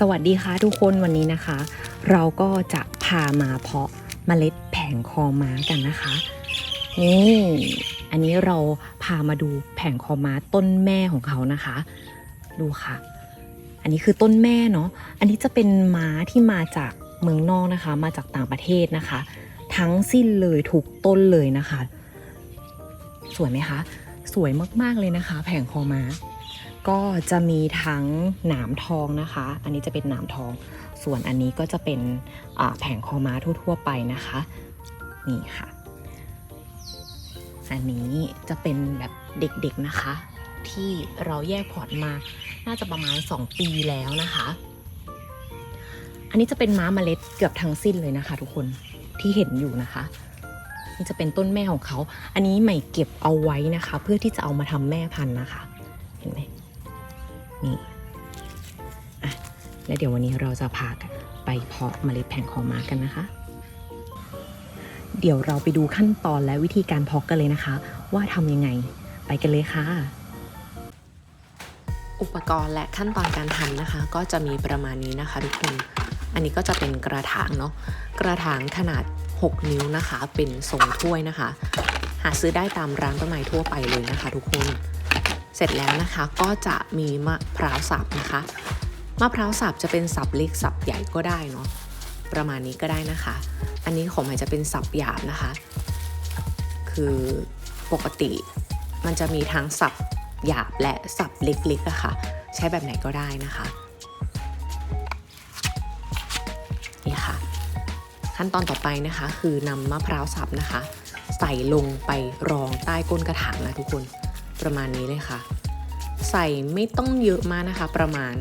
สวัสดีค่ะทุกคนวันนี้นะคะ เราก็จะพามาเพาะเมล็ดแผงคอม้ากันนะคะนี่อันนี้เราพามาดูแผงคอม้าต้นแม่ของเขานะคะ ดูค่ะ อันนี้คือต้นแม่เนาะอันนี้จะเป็นม้าที่มาจากเมืองนอกนะคะ มาจากต่างประเทศนะคะ ทั้งสิ้นเลยทุกต้นเลยนะคะ สวยไหมคะ สวยมากๆเลยนะคะ แผงคอม้า ก็จะมีทั้งหนามทองนะคะ อันนี้จะเป็นหนามทอง ส่วนอันนี้ก็จะเป็นแผงคอม้าทั่ว ๆ ไปนะคะ นี่ค่ะ อันนี้จะเป็นแบบเด็กๆนะคะ ที่เราแยกพอร์ตมา น่าจะประมาณ 2 ปีแล้วนะคะ อันนี้จะเป็นม้าเมล็ดเกือบทั้งสิ้นเลยนะคะ ทุกคนที่เห็นอยู่นะคะนี่จะเป็นต้นแม่ของเขา อันนี้ใหม่เก็บเอาไว้นะคะ เพื่อที่จะเอามาทำแม่พันธุ์นะคะ เห็นไหม นี่อะแล้วเดี๋ยววันนี้เราจะพากันไปเพาะเมล็ดแผงคอม้ากันนะคะ เดี๋ยวเราไปดูขั้นตอนและวิธีการเพาะกันเลยนะคะ ว่าทำยังไงไปกันเลยค่ะ อุปกรณ์และขั้นตอนการทำนะคะ ก็จะมีประมาณนี้นะคะทุกคน อันนี้ก็จะเป็นกระถางเนาะกระถางขนาด 6 นิ้วนะคะ เป็นทรงถ้วยนะคะ หาซื้อได้ตามร้านต้นไม้ทั่วไปเลยนะคะ ทุกคน เสร็จแล้วนะคะก็จะมีมะพร้าวสับนะคะมะพร้าวสับจะเป็นสับเล็กสับใหญ่ก็ได้เนาะประมาณนี้ก็ได้นะคะ อันนี้ของใหม่จะเป็นสับหยาบนะคะ คือปกติมันจะมีทั้งสับหยาบและสับเล็กๆอะค่ะ ใช้แบบไหนก็ได้นะคะนี่ค่ะ ขั้นตอนต่อไปนะคะ คือนำมะพร้าวสับนะคะ ใส่ลงไปรองใต้ก้นกระถางนะทุกคน ประมาณนี้เลยค่ะ ใส่ไม่ต้องเยอะมากนะคะ ประมาณ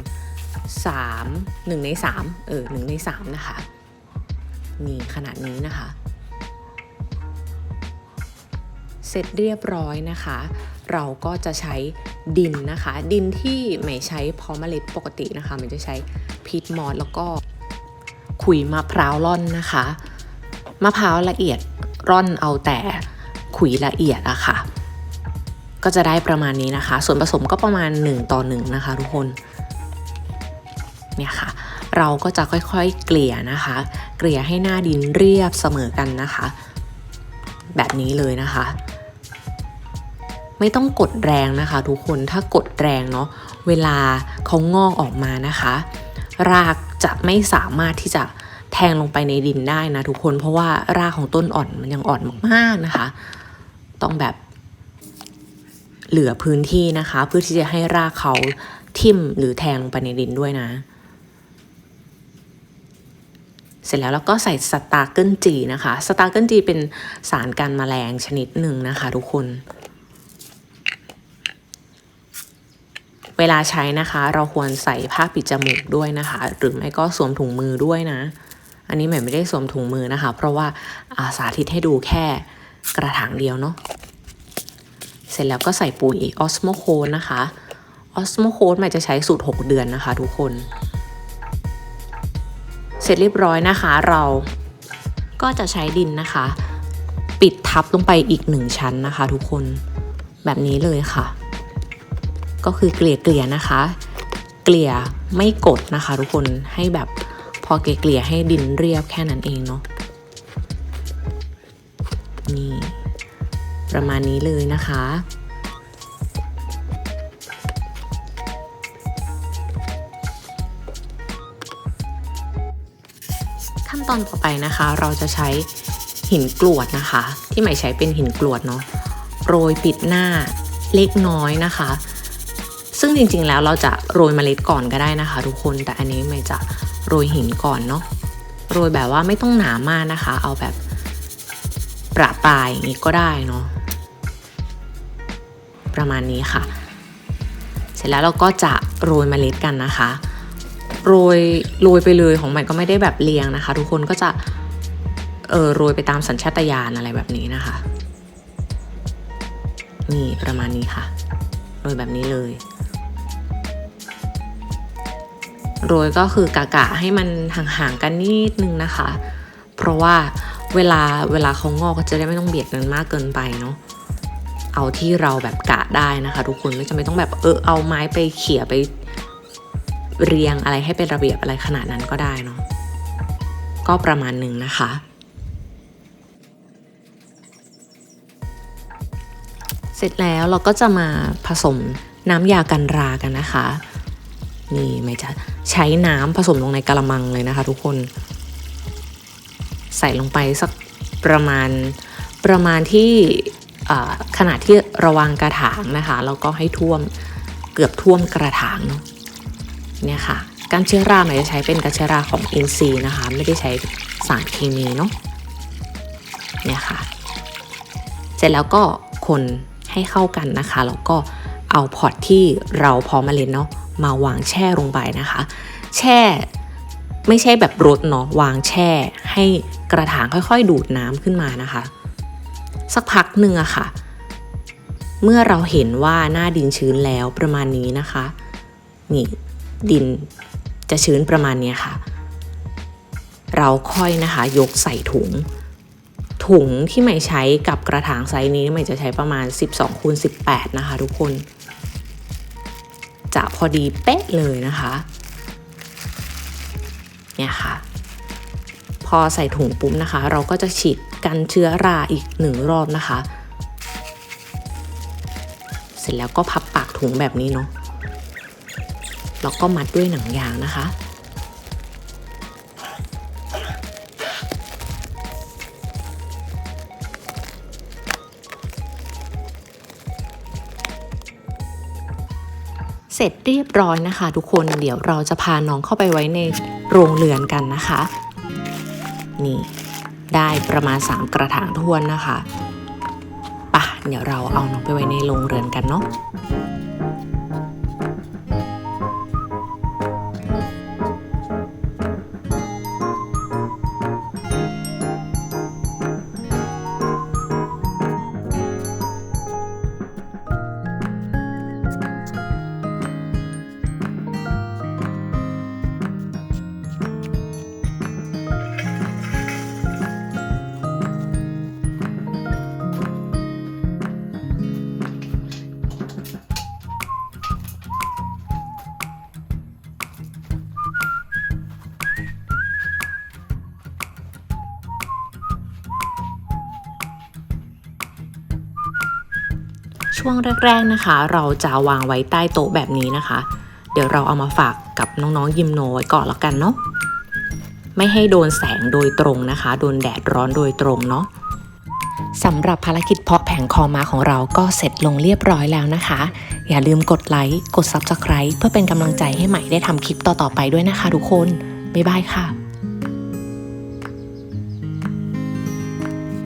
3 1 ใน 3 เออ1ใน 3 นะคะ นี่ขนาดนี้นะคะ เสร็จเรียบร้อยนะคะ เราก็จะใช้ดินนะคะ ดินที่ไม่ใช้เพาะเมล็ดปกตินะคะมันจะใช้พีทมอสแล้วก็ขุยมะพร้าวร่อนนะคะมะพร้าวละเอียดร่อนเอาแต่ขุยละเอียดอะค่ะ ก็จะได้ประมาณนี้นะคะ ส่วนผสมก็ประมาณ 1 ต่อ 1 นะคะ ทุกคนเนี่ยค่ะเราก็จะค่อยๆ เกลี่ยนะคะ เกลี่ยให้หน้าดินเรียบเสมอกันนะคะ แบบนี้เลยนะคะ ไม่ต้องกดแรงนะคะ ทุกคนถ้ากดแรงเนาะเวลาเขางอกออกมานะคะ รากจะไม่สามารถที่จะแทงลงไปในดินได้นะทุกคนเพราะว่ารากของต้นอ่อนมันยังอ่อนมากๆนะคะ ต้องแบบ เหลือพื้นที่นะคะ เพื่อที่จะให้รากเขาทิ่มหรือแทงลงไปในดินด้วยนะ เสร็จแล้วเราก็ใส่สตาร์เกิลจีนะคะ สตาร์เกิลจีเป็นสารกันแมลงชนิดหนึ่งนะคะทุกคน เวลาใช้นะคะ เราควรใส่ผ้าปิดจมูกด้วยนะคะ หรือไม่ก็สวมถุงมือด้วยนะ อันนี้หม่ไม่ได้สวมถุงมือนะคะ เพราะว่าอาสาธิตให้ดูแค่กระถางเดียวเนาะ เสร็จแล้วก็ใส่ปุ๋ยออสโมโคนนะคะออสโมโคนใหม่จะใช้สูตร 6 เดือนนะคะทุกคน เสร็จเรียบร้อยนะคะเราก็จะใช้ดินนะคะ ปิดทับลงไปอีกหนึ่งชั้นนะคะ ทุกคนแบบนี้เลยค่ะ ก็คือเกลี่ยเกลี่ยนะคะ เกลี่ยไม่กดนะคะ ทุกคนให้แบบพอเกลี่ยเกลี่ยให้ดินเรียบแค่นั้นเองเนาะนี่ ประมาณนี้เลยนะคะ ขั้นตอนต่อไปนะคะ เราจะใช้หินกรวดนะคะ ที่ใหม่ใช้เป็นหินกรวดเนาะโรยปิดหน้าเล็กน้อยนะคะ ซึ่งจริงๆแล้วเราจะโรยเมล็ดก่อนก็ได้นะคะ ทุกคนแต่อันนี้ไม่จะโรยหินก่อนเนาะโรยแบบว่าไม่ต้องหนามากนะคะ เอาแบบประปรายอย่างนี้ก็ได้เนาะ ประมาณนี้ค่ะ เสร็จแล้วเราก็จะโรยเมล็ดกันนะคะ โรยโรยไปเลยของมันก็ไม่ได้แบบเรียงนะคะ ทุกคนก็จะเออโรยไปตามสัญชาตญาณอะไรแบบนี้นะคะ นี่ประมาณนี้ค่ะ โรยแบบนี้เลย โรยก็คือกะกะให้มันห่างๆกันนิดนึงนะคะ เพราะว่าเวลาเวลาเขางอกก็จะได้ไม่ต้องเบียดกันมากเกินไปเนาะ เอาที่เราแบบกะได้นะคะ ทุกคนไม่จำเป็นต้องแบบเออเอาไม้ไปเขี่ยไปเรียงอะไรให้เป็นระเบียบอะไรขนาดนั้นก็ได้เนาะก็ประมาณหนึ่งนะคะ เสร็จแล้วเราก็จะมาผสมน้ำยากันรากันนะคะ นี่ไม่จะใช้น้ำผสมลงในกระมังเลยนะคะ ทุกคน ใส่ลงไปสักประมาณประมาณที่ ขนาดที่ระวางกระถางนะคะแล้วก็ให้ท่วมเกือบท่วมกระถางเนี่ยค่ะการเชื้อราหมายจะใช้เป็นการเชื้อราของอินทรีย์นะคะ ไม่ได้ใช้สารเคมีเนาะเนี่ยค่ะ เสร็จแล้วก็คนให้เข้ากันนะคะ แล้วก็เอาพอร์ตที่เราพร้อมมาเล่นเนาะมาวางแช่ลงไปนะคะ แช่ไม่ใช่แบบรดเนาะวางแช่ให้กระถางค่อยๆ ดูดน้ำขึ้นมานะคะ สักพักหนึ่งอะค่ะ เมื่อเราเห็นว่าหน้าดินชื้นแล้วประมาณนี้นะคะ นี่ดินจะชื้นประมาณนี้ค่ะ เราค่อยนะคะยกใส่ถุง ถุงที่ใหม่ใช้กับกระถางไซส์นี้ใหม่จะใช้ประมาณ 12คูณ18 นะคะทุกคน จะพอดีเป๊ะเลยนะคะเนี่ยค่ะ พอใส่ถุงปุ๊บนะคะ เราก็จะฉีดกันเชื้อราอีกหนึ่งรอบนะคะ เสร็จแล้วก็พับปากถุงแบบนี้เนาะแล้วก็มัดด้วยหนังยางนะคะเสร็จเรียบร้อยนะคะ ทุกคนเดี๋ยวเราจะพาน้องเข้าไปไว้ในโรงเรือนกันนะคะ นี่ ได้ประมาณ 3 กระถางทวนนะคะปะเดี๋ยวเราเอาน้องไปไว้ในโรงเรือนกันเนาะ ช่วงแรก ๆนะคะ เราจะวางไว้ใต้โต๊ะแบบนี้นะคะ เดี๋ยวเราเอามาฝากกับน้องๆยิมโนไว้ก่อนแล้วกันเนาะไม่ให้โดนแสงโดยตรงนะคะ โดนแดดร้อนโดยตรงเนาะสำหรับภารกิจเพาะแผงคอมาของเราก็เสร็จลงเรียบร้อยแล้วนะคะ อย่าลืมกดไลค์ กด Subscribe เพื่อเป็นกำลังใจให้ใหม่ได้ทำคลิปต่อๆไปด้วยนะคะทุกคน บ๊ายบายค่ะ